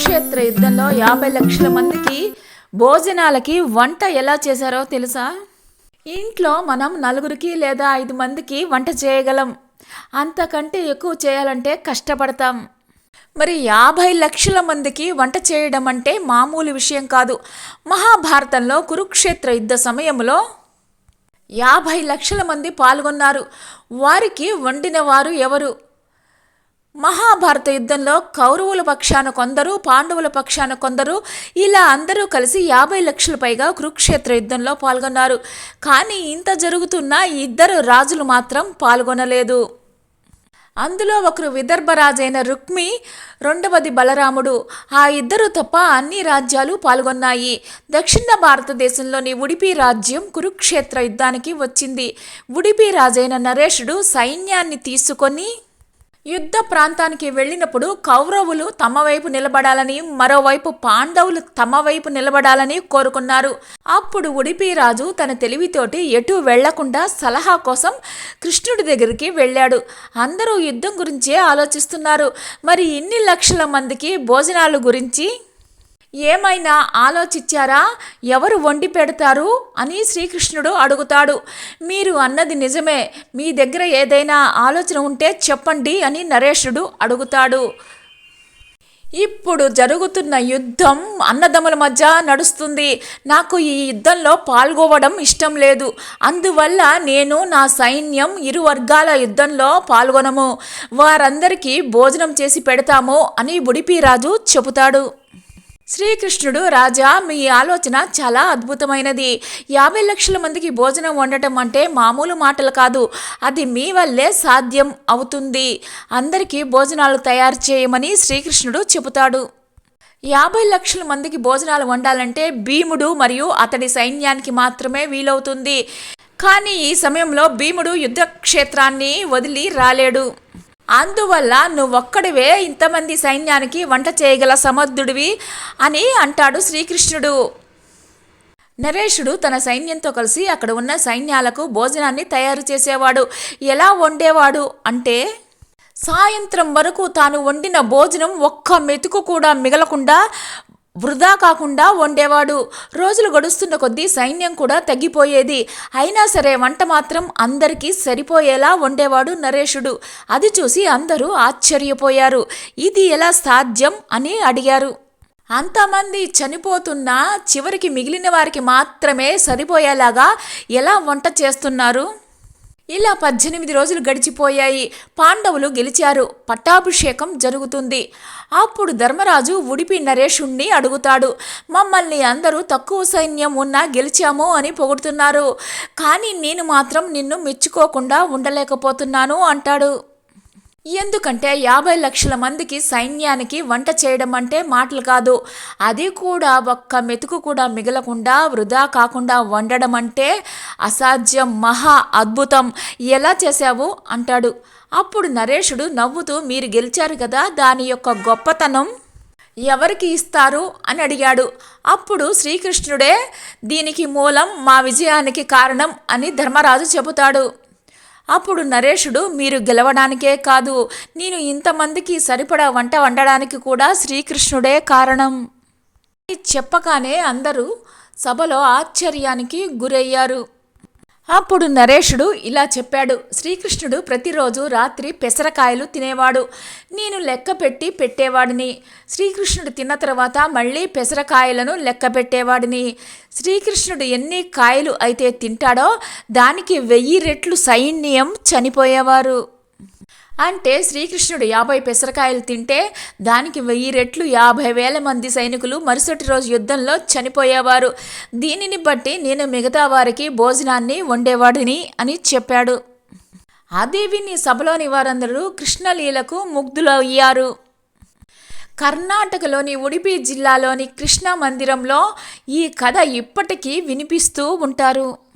కురుక్షేత్ర యుద్ధంలో యాభై లక్షల మందికి భోజనాలకి వంట ఎలా చేశారో తెలుసా? ఇంట్లో మనం నలుగురికి లేదా ఐదు మందికి వంట చేయగలం. అంతకంటే ఎక్కువ చేయాలంటే కష్టపడతాం. మరి యాభై లక్షల మందికి వంట చేయడం అంటే మామూలు విషయం కాదు. మహాభారతంలో కురుక్షేత్ర యుద్ధ సమయంలో యాభై లక్షల మంది పాల్గొన్నారు. వారికి వండిన వారు ఎవరు? మహాభారత యుద్ధంలో కౌరవుల పక్షాన కొందరు పాండవుల పక్షాన కొందరు ఇలా అందరూ కలిసి యాభై లక్షల పైగా కురుక్షేత్ర యుద్ధంలో పాల్గొన్నారు. కానీ ఇంత జరుగుతున్న ఇద్దరు రాజులు మాత్రం పాల్గొనలేదు. అందులో ఒకరు విదర్భరాజైన రుక్మి రెండవది బలరాముడు. ఆ ఇద్దరు తప్ప అన్ని రాజ్యాలు పాల్గొన్నాయి. దక్షిణ భారతదేశంలోని ఉడిపి రాజ్యం కురుక్షేత్ర యుద్ధానికి వచ్చింది. ఉడిపి రాజైన నరేషుడు సైన్యాన్ని తీసుకొని యుద్ధ ప్రాంతానికి వెళ్ళినప్పుడు కౌరవులు తమ వైపు నిలబడాలని మరోవైపు పాండవులు తమ వైపు నిలబడాలని కోరుకున్నారు. అప్పుడు ఉడిపిరాజు తన తెలివితోటి ఎటు వెళ్ళకుండా సలహా కోసం కృష్ణుడి దగ్గరికి వెళ్ళాడు. అందరూ యుద్ధం గురించే ఆలోచిస్తున్నారు. మరి ఇన్ని లక్షల మందికి భోజనాలు గురించి ఏమైనా ఆలోచించారా? ఎవరు వండి పెడతారు? అని శ్రీకృష్ణుడు అడుగుతాడు. మీరు అన్నది నిజమే. మీ దగ్గర ఏదైనా ఆలోచన ఉంటే చెప్పండి అని నరేషుడు అడుగుతాడు. ఇప్పుడు జరుగుతున్న యుద్ధం అన్నదమ్ముల మధ్య నడుస్తుంది. నాకు ఈ యుద్ధంలో పాల్గొవడం ఇష్టం లేదు. అందువల్ల నేను నా సైన్యం ఇరు వర్గాల యుద్ధంలో పాల్గొనము. వారందరికీ భోజనం చేసి పెడతాము అని బుడిపిరాజు చెబుతాడు. శ్రీకృష్ణుడు రాజా మీ ఆలోచన చాలా అద్భుతమైనది. యాభై లక్షల మందికి భోజనం వండటం అంటే మామూలు మాటలు కాదు. అది మీ వల్లే సాధ్యం అవుతుంది. అందరికీ భోజనాలు తయారు చేయమని శ్రీకృష్ణుడు చెబుతాడు. యాభై లక్షల మందికి భోజనాలు వండాలంటే భీముడు మరియు అతడి సైన్యానికి మాత్రమే వీలవుతుంది. కానీ ఈ సమయంలో భీముడు యుద్ధక్షేత్రాన్ని వదిలి రాలేడు. అందువల్ల నువ్వొక్కడివే ఇంతమంది సైన్యానికి వంట చేయగల సమర్థుడివి అని అంటాడు శ్రీకృష్ణుడు. నరేషుడు తన సైన్యంతో కలిసి అక్కడ ఉన్న సైన్యాలకు భోజనాన్ని తయారు చేసేవాడు. ఎలా వండేవాడు అంటే సాయంత్రం వరకు తాను వండిన భోజనం ఒక్క మెతుకు కూడా మిగలకుండా వృధా కాకుండా వండేవాడు. రోజులు గడుస్తున్న కొద్దీ సైన్యం కూడా తగ్గిపోయేది. అయినా సరే వంట మాత్రం అందరికీ సరిపోయేలా వండేవాడు నరేషుడు. అది చూసి అందరూ ఆశ్చర్యపోయారు. ఇది ఎలా సాధ్యం అని అడిగారు. అంతమంది చనిపోతున్నా చివరికి మిగిలిన వారికి మాత్రమే సరిపోయేలాగా ఎలా వంట చేస్తున్నారు? ఇలా పద్దెనిమిది రోజులు గడిచిపోయాయి. పాండవులు గెలిచారు. పట్టాభిషేకం జరుగుతుంది. అప్పుడు ధర్మరాజు ఉడిపి నరేషుణ్ణి అడుగుతాడు. మమ్మల్ని అందరూ తక్కువ సైన్యం ఉన్నా గెలిచాము అని పొగుడుతున్నారు. కానీ నేను మాత్రం నిన్ను మెచ్చుకోకుండా ఉండలేకపోతున్నాను అంటాడు. ఎందుకంటే యాభై లక్షల మందికి సైన్యానికి వంట చేయడం అంటే మాటలు కాదు. అది కూడా ఒక్క మెతుకు కూడా మిగలకుండా వృధా కాకుండా వండడం అంటే అసాధ్యం మహా అద్భుతం. ఎలా చేశావు? అంటాడు. అప్పుడు నరేషుడు నవ్వుతూ మీరు గెలిచారు కదా దాని యొక్క గొప్పతనం ఎవరికి ఇస్తారు? అని అడిగాడు. అప్పుడు శ్రీకృష్ణుడే దీనికి మూలం మా విజయానికి కారణం అని ధర్మరాజు చెబుతాడు. అప్పుడు నరేషుడు మీరు గెలవడానికే కాదు నేను ఇంతమందికి సరిపడా వంట వండడానికి కూడా శ్రీకృష్ణుడే కారణం. చెప్పగానే అందరూ సభలో ఆశ్చర్యానికి గురయ్యారు. అప్పుడు నరేషుడు ఇలా చెప్పాడు శ్రీకృష్ణుడు ప్రతిరోజు రాత్రి పెసరకాయలు తినేవాడు. నేను లెక్క పెట్టి పెట్టేవాడిని. శ్రీకృష్ణుడు తిన్న తర్వాత మళ్ళీ పెసరకాయలను లెక్క పెట్టేవాడిని. శ్రీకృష్ణుడు ఎన్ని కాయలు అయితే తింటాడో దానికి వెయ్యి రెట్లు సైన్యం చనిపోయేవారు. అంటే శ్రీకృష్ణుడు యాభై పెసరకాయలు తింటే దానికి వెయ్యి రెట్లు యాభై వేల మంది సైనికులు మరుసటి రోజు యుద్ధంలో చనిపోయేవారు. దీనిని బట్టి నేను మిగతా వారికి భోజనాన్ని వండేవాడిని అని చెప్పాడు. ఆ దేవిని సభలోని వారందరూ కృష్ణలీలకు ముగ్ధులయ్యారు కర్ణాటకలోని ఉడిపి జిల్లాలోని కృష్ణ మందిరంలో ఈ కథ ఇప్పటికీ వినిపిస్తూ ఉంటారు.